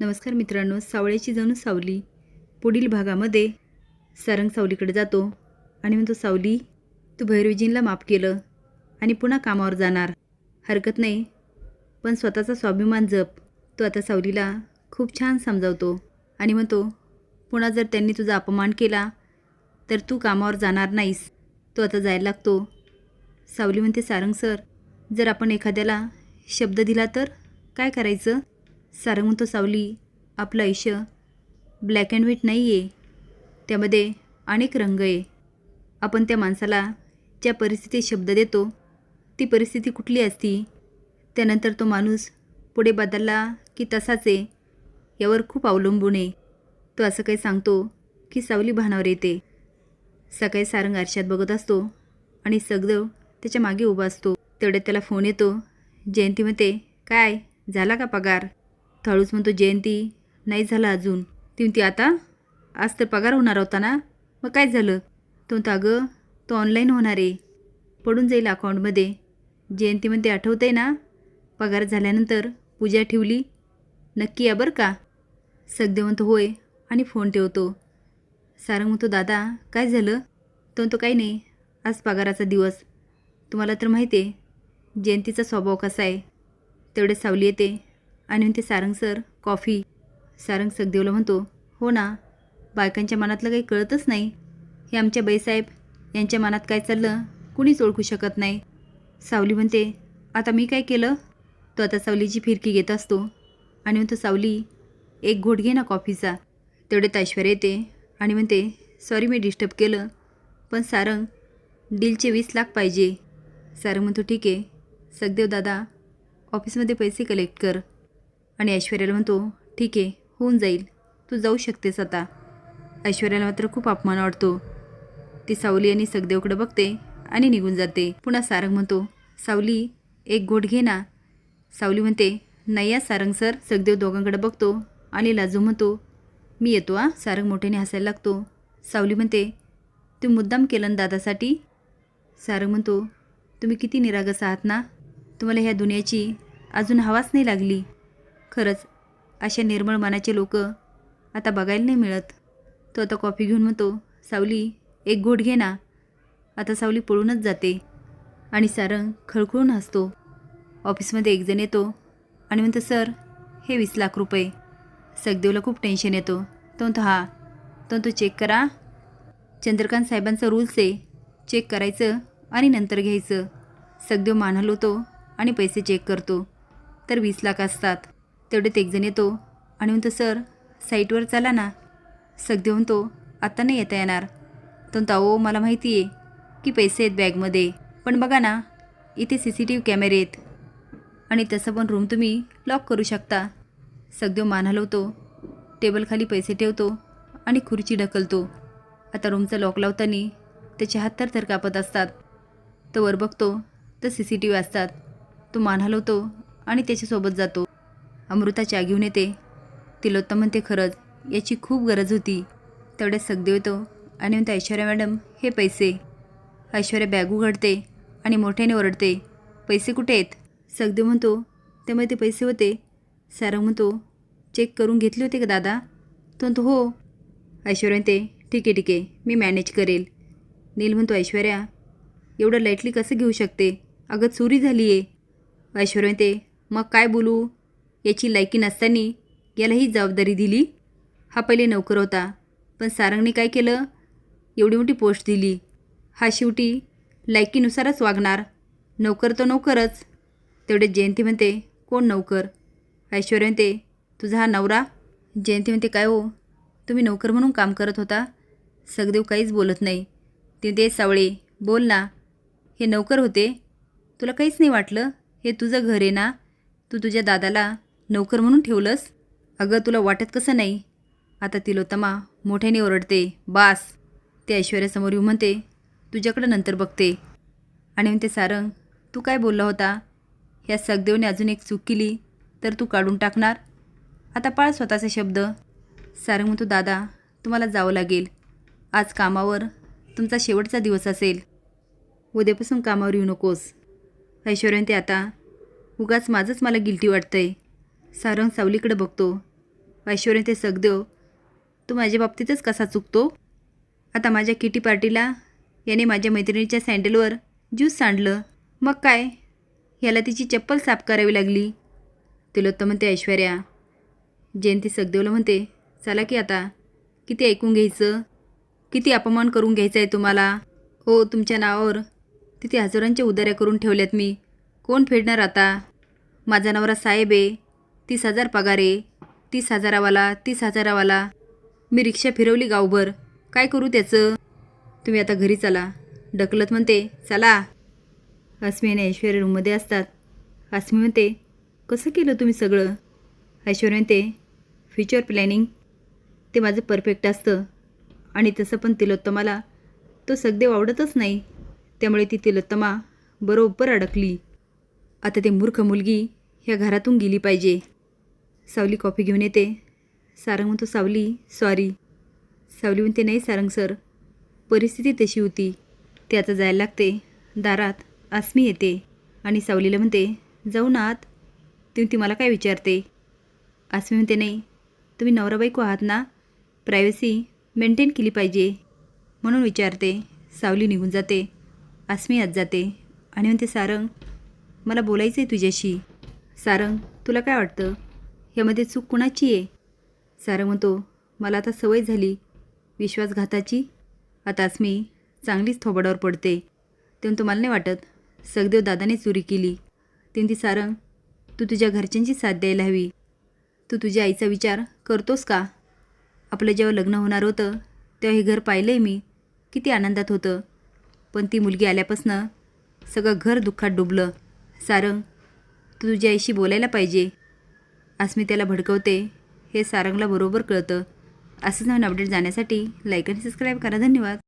नमस्कार मित्रांनो सावळ्याची जणू सावली. पुढील भागामध्ये सारंग सावलीकडे जातो आणि म्हणतो सावली तू भैरवीजींना माफ केलं आणि पुन्हा कामावर जाणार. हरकत नाही. पण स्वतःचा स्वाभिमान जप. तो आता सावलीला खूप छान समजावतो आणि म्हणतो पुन्हा जर त्यांनी तुझा अपमान केला तर तू कामावर जाणार नाहीस. तो आता जायला लागतो. सावली म्हणते सारंग सर जर आपण एखाद्याला शब्द दिला तर काय करायचं? सारंग म्हणतो सावली आपलं आयुष्य ब्लॅक अँड व्हाईट नाही आहे त्यामध्ये अनेक रंग आहे. आपण त्या माणसाला ज्या परिस्थितीत शब्द देतो ती परिस्थिती कुठली असती? त्यानंतर तो माणूस पुढे बदलला की तसाच आहे यावर खूप अवलंबून आहे. तो असं काही सांगतो की सावली भानावर येते. सकाळी सारंग आरशात बघत असतो आणि सगदव त्याच्यामागे उभा असतो. तेवढ्यात त्याला फोन येतो. जयंती म्हणते काय? झाला का पगार? थळूच म्हणतो जयंती नाही झाला अजून. ती म्हणते आता? आज तर पगार होणार होता ना? मग काय झालं? तो म्हणतो अगं तो ऑनलाईन होणार आहे. पडून जाईल अकाउंटमध्ये. जयंती म्हणते आठवतं आहे ना? पगार झाल्यानंतर पूजा ठेवली? नक्की या बरं का? सगदेव म्हणतो होय. आणि फोन ठेवतो. सारंग म्हणतो दादा काय झालं? तो म्हणतो काही नाही. आज पगाराचा दिवस. तुम्हाला तर माहिती आहे जयंतीचा स्वभाव कसा आहे? तेवढे सावली येते. आणि म्हणते सारंग सर कॉफी. सारंग सखदेवला म्हणतो हो ना बायकांच्या मनातलं काही कळतच नाही. हे आमच्या बाईसाहेब यांच्या मनात काय चाललं कुणीच ओळखू शकत नाही. सावली म्हणते आता मी काय केलं? तो आता सावलीची फिरकी घेत असतो आणि म्हणतो सावली एक घोट घे ना कॉफीचा. तेवढ्यात ऐश्वर्या येते आणि म्हणते सॉरी मी डिस्टर्ब केलं पण सारंग डीलचे वीस लाख पाहिजे. सारंग म्हणतो ठीक आहे. सखदेव दादा ऑफिसमध्ये पैसे कलेक्ट कर. आणि ऐश्वर्याला म्हणतो ठीक आहे होऊन जाईल. तू जाऊ शकतेस आता. ऐश्वर्याला मात्र खूप अपमान वाटतो. ती सावली आणि सगदेवकडे बघते आणि निघून जाते. पुन्हा सारंग म्हणतो सावली एक घोट घे ना. सावली म्हणते नाही या सारंग सर. सगदेव दोघांकडे बघतो आणि लाजू म्हणतो मी येतो आ. सारंग मोठ्याने हसायला लागतो. सावली म्हणते तू मुद्दाम केलं दादासाठी? सारंग म्हणतो तुम्ही किती निरागस आहात ना? तुम्हाला ह्या दुनियाची अजून हवाच नाही लागली. खरंच अशा निर्मळ मनाचे लोक आता बघायला नाही मिळत. तो आता कॉफी घेऊन म्हणतो सावली एक घोट घे ना. आता सावली पळूनच जाते. आणि सारंग खळखळून हसतो. ऑफिसमध्ये एक जण येतो आणि म्हणतो सर हे वीस लाख रुपये. सगदेवला खूप टेन्शन येतो. तो म्हणतो हा. तो म्हणतो चेक करा. चंद्रकांत साहेबांचा रूल्स आहे चेक करायचं आणि नंतर घ्यायचं. सगदेव मान हलवतो आणि पैसे चेक करतो. तर वीस लाख असतात. तेवढ्यात एकजण येतो आणि म्हणतो सर साईटवर चला ना. सगदे म्हणतो आत्ता नाही येता येणार. तो म्हणतो अहो मला माहिती आहे की पैसे आहेत बॅगमध्ये पण बघा ना इथे सी सी टी व्ही कॅमेरे आहेत आणि तसं पण रूम तुम्ही लॉक करू शकता. सगदेव मान हलवतो टेबलखाली पैसे ठेवतो आणि खुर्ची ढकलतो. आता रूमचा लॉक लावताना त्याचे हात तर तर कापत असतात. तो वर बघतो तर सी सी टी व्ही असतात. तो मान हलवतो आणि त्याच्यासोबत जातो. अमृता चहा घेऊन येते. तिलोत्तम म्हणते खरंच याची खूप गरज होती. तेवढ्यात सगदेव येतो आणि म्हणते ऐश्वर्या मॅडम हे पैसे. ऐश्वर्या बॅग उघडते आणि मोठ्याने ओरडते पैसे कुठे आहेत? सगदेव म्हणतो त्यामुळे ते पैसे होते. सारंग म्हणतो चेक करून घेतले होते का दादा? तो म्हणतो हो. ऐश्वर्या म्हणते ठीक आहे ठीक आहे मी मॅनेज करेल. नील म्हणतो ऐश्वर्या एवढं लाईटली कसं घेऊ शकते? अगं चोरी झाली आहे ऐश्वर्या म्हणते मग काय बोलू? याची लायकी नसताना याला ही जबाबदारी दिली. हा पहिले नोकर होता पण सारंगने काय केलं? एवढी मोठी पोस्ट दिली. हा शेवटी लायकीनुसारच वागणार. नोकर तो नोकरच. तेवढे जयंती म्हणते कोण नोकर? ऐश्वर्या म्हणते तुझा हा नवरा? जयंती म्हणते काय हो? तुम्ही नोकर म्हणून काम करत होता? सगदेव काहीच बोलत नाही. ते दे सावळे बोल ना. हे नोकर होते. तुला काहीच नाही वाटलं? हे तुझं घर आहे ना? तू तुझ्या दादाला नोकर म्हणून ठेवलंस? अगं तुला वाटत कसं नाही? आता तिलोत्तमा मोठ्याने ओरडते बास. ते ऐश्वर्यासमोर येऊ म्हणते तुझ्याकडं नंतर बघते. आणि म्हणते सारंग तू काय बोलला होता? ह्या सगदेवने अजून एक चूक केली तर तू काढून टाकणार? आता पाळ स्वतःचा शब्द. सारंग म्हणतो दादा तुम्हाला जावं लागेल. आज कामावर तुमचा शेवटचा दिवस असेल. उद्यापासून कामावर येऊ नकोस. ऐश्वर्याने ते आता उगाच माझंच मला गिल्टी वाटतंय. सारंग सावलीकडे बघतो. ऐश्वर्या ते सगदेव तू माझ्या बाबतीतच कसा चुकतो? आता माझ्या किटी पार्टीला याने माझ्या मैत्रिणीच्या सँडलवर ज्यूस सांडलं. मग काय? याला तिची चप्पल साफ करावी लागली. तिलोत्तम म्हणते ऐश्वर्या. जयंती सगदेवला म्हणते चला की आता. किती ऐकून घ्यायचं? किती अपमान करून घ्यायचं आहे तुम्हाला? हो तुमच्या नावावर तिथे हजारांच्या उदाऱ्या करून ठेवल्यात मी. कोण फेडणार आता? माझा नवरा साहेब आहे. तीस हजार पगार आहे तीस हजारावाला तीस हजारावाला. मी रिक्षा फिरवली गावभर. काय करू त्याचं? तुम्ही आता घरी चला. ढकलत म्हणते चला. अस्मी आणि ऐश्वर्या रूममध्ये असतात. अस्मी म्हणते कसं केलं तुम्ही सगळं? ऐश्वर्या म्हणते फ्युचर प्लॅनिंग ते माझं परफेक्ट असतं. आणि तसं पण तिलोत्तमाला. तो सगदेव आवडतच नाही. त्यामुळे ती तिलोत्तमा बरोबर अडकली. आता ते मूर्ख मुलगी ह्या घरातून गेली पाहिजे. सावली कॉफी घेऊन येते. सारंग म्हणतो सावली सॉरी सावली म्हणते नाही सारंग सर परिस्थिती तशी होती. ते आता जायला लागते. दारात आसमी येते आणि सावलीला म्हणते जाऊ ना आत. ती ती मला काय विचारते? आसमी म्हणते नाही. तुम्ही नवरा बायको आहात ना? प्रायव्हसी मेंटेन केली पाहिजे. म्हणून विचारते. सावली निघून जाते. आसमी आत जाते आणि म्हणते सारंग मला बोलायचं आहे तुझ्याशी. सारंग तुला काय वाटतं? यामध्ये चूक कुणाची आहे? सारंग म्हणतो मला आता सवय झाली. विश्वासघाताची? आताच मी चांगलीच थोबाडावर पडते. तेव्हा तुम्हाला नाही वाटत? सगदेव दादाने चोरी केली. तेव्हा ती सारंग तू तुझ्या घरच्यांची साथ द्यायला हवी. तू तुझ्या आईचा विचार करतोस का? आपलं जेव्हा लग्न होणार होतं तेव्हा हे घर पाहिलं आहे मी. किती आनंदात होतं. पण ती मुलगी आल्यापासनं सगळं घर दुःखात डुबलं. सारंग तू तुझ्या आईशी बोलायला पाहिजे. आज भडकवते हे सारंगला बरोबर कळतं. असंच नवीन अपडेट जाण्यासाठी लाईक आणि सबस्क्राईब करा. धन्यवाद.